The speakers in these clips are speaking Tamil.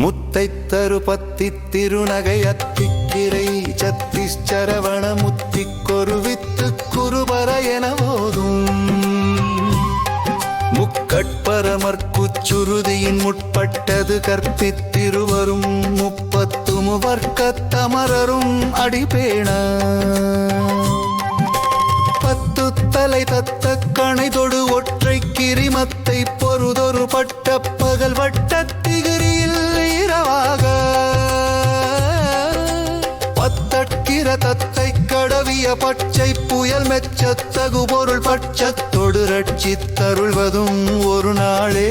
முத்தை தரு பத்தி திருநகை அத்திக்கிரை சத்திச்சரவண முத்தி கொருவித்து குருபர என போதும் முக்கட்பரமர்க்குச்சுருதியின் முற்பட்டது கற்பித்திருவரும். முப்பத்து முவர்க்கத்தமரரும் அடிபேண. கடவிய பச்சை புயல் மெச்சத்தகு பொருள் பட்சத்தொடு ரட்சி தருள்வதும் ஒரு நாளே.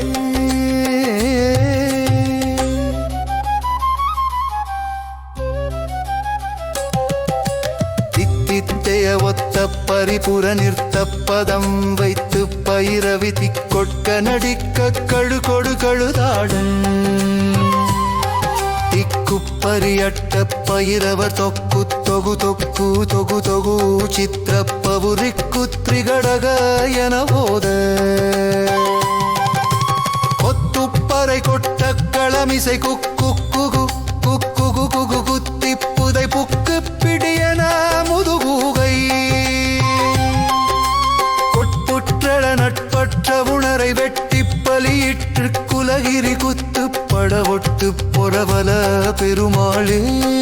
தித்தித்தைய ஒத்த பரிபுர நிறுத்த பதம் வைத்து பயிரவி திக்கொட்க நடிக்க கழு கொடு கழுதாடன் திக்குப்பரியட்ட பயிரவர் தொக்கு தொகு தொக்கு தொகு தொகு சித்திர பவுரிக்கு திரிகடக என போத கொத்துப்பறை கொட்ட களமிசை குக்கு பெருமாளே.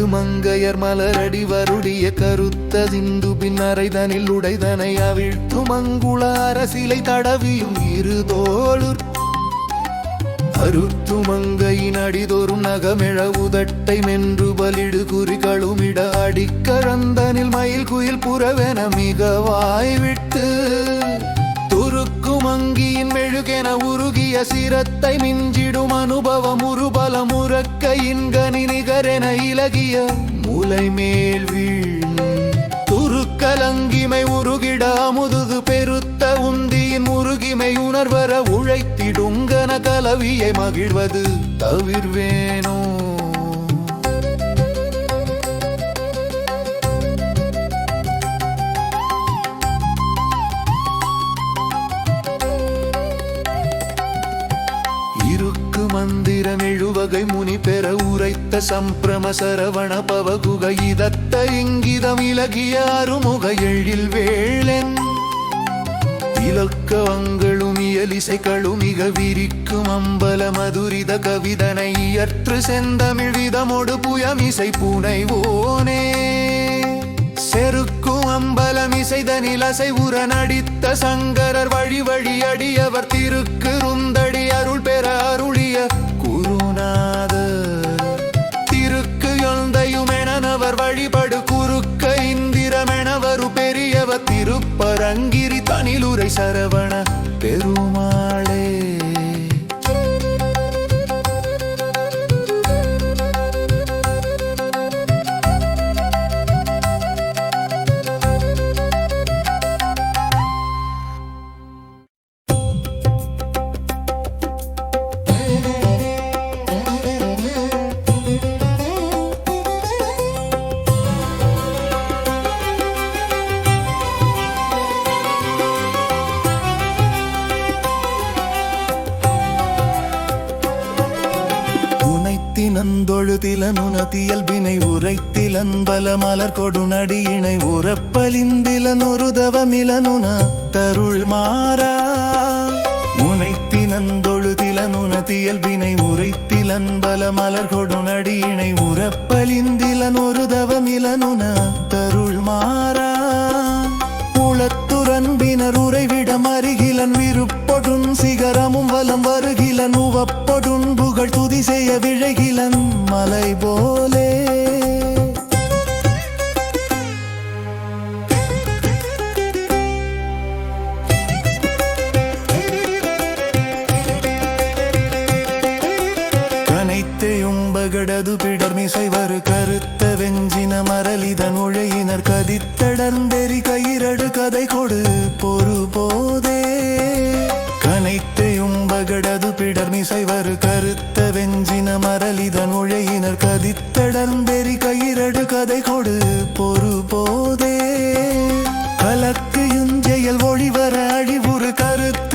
அருக்கு மங்கையர் மலரடி வருடிய கருத்த சிந்து பின்னரைதனில் உடைதனை அவிழ்த்து மங்குள அரசிலை தடவியும் இரு தோளுர். அருத்து மங்கையின் அடிதொரும் நகமிழ உதட்டை மென்று பலிடு குறிகளுமிட அடிக்கரந்தனில் மயில் குயில் புறவென மிக வாய்விட்டு. அங்கியின் மெழுகென உருகிய சிரத்தை மிஞ்சிடும் அனுபவம் உருபலம் உறக்க இன்கனி நிகரென இலகிய மூலை மேல் வீழ்ந்து துருக்கலங்கிமை உருகிட முதுகு பெருத்த உந்தியின் முருகிமை உணர்வர உழைத்திடுங்கன கலவியை மகிழ்வது தவிர்வேனோ? மந்திரம் எழுவகை முனி பெற உரைத்த சம்பிரம சரவண பவகுக இதத்த இங்கிதம் இலகிய அருமுக எழில் வேளென். இலக்கவங்களும் இயலிசைகளும் மிக விரிக்கும் அம்பல மதுரித கவிதனை இயற்று செந்தமிழ் விதமொடு புயமிசை புனைவோனே. செருக்கும் அம்பலம் நிலசை அசைவுற நடித்த சங்கரர் வழி வழி அடியவர் திருக்கு ருந்தடி அருள் பெற அருளிய குருநாத திருக்கு எழுந்தையுமெனவர் வழிபடு குறுக்க இந்திரமெனவரு பெரியவ திருப்பரங்கிரி தனிலுரை சரவண பெருமா உனைத்தினந்தொழுதில உரைத்திலன் பல மலர் கொடுநடியினை உறப்பலிந்தில ஒருதவமிலனுன தருள் மாறா. உனைத்தினந்தொழுதில உரைத்திலன் பல மலர் கொடுநடியினை உறப்பலிந்தில ஒருதவமிலனுன தருள் மாறா. வருகிலன் உவப்பொடுன் புகழ் துதி செய்ய விழகிலன் மலை போலே. கனைத்தையும் பகடது பிடர் கருத்த வெஞ்சின மரல் மரலிதன் உழையினர் கதித்தடர்ந்தெறி கயிரடு கதை கொடு பொறுபோதே போதே. கரு கருத்த வெஞ்சின மரலிதன் உழையினர் கதித்தடம்பெறி கயிரடு கதை கொடு பொறு போதே. கலக்கு யுஞ்செயல் ஒளிவர அழிவுறு கருத்து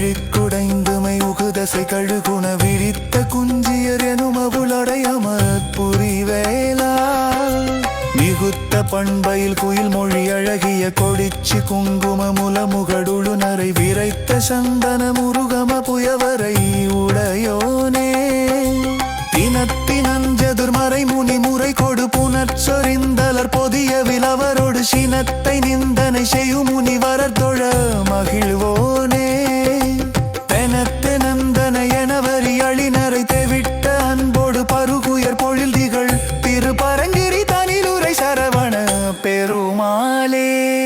விழிக்குடைந்துமை உகுதசை கழுகுண விழித்த குஞ்சியர் எனும் அவுளடையமர் புரிவேலா. மிகுத்த பண்பையில் குயில் மொழி அழகிய கொடிச்சி குங்கும முலமுகடுழு நரை விரைத்த சந்தன முருகம புயவரை உடையோனே. தினத்தினஞ்சதுர்மறை முனி முறை கொடு புனற்சொரிந்தலர் பொதிய விலவரோடு சினத்தை நிந்தனை செய்யும் முனிவரர் தொழ மகிழ்வோனே. Charlie.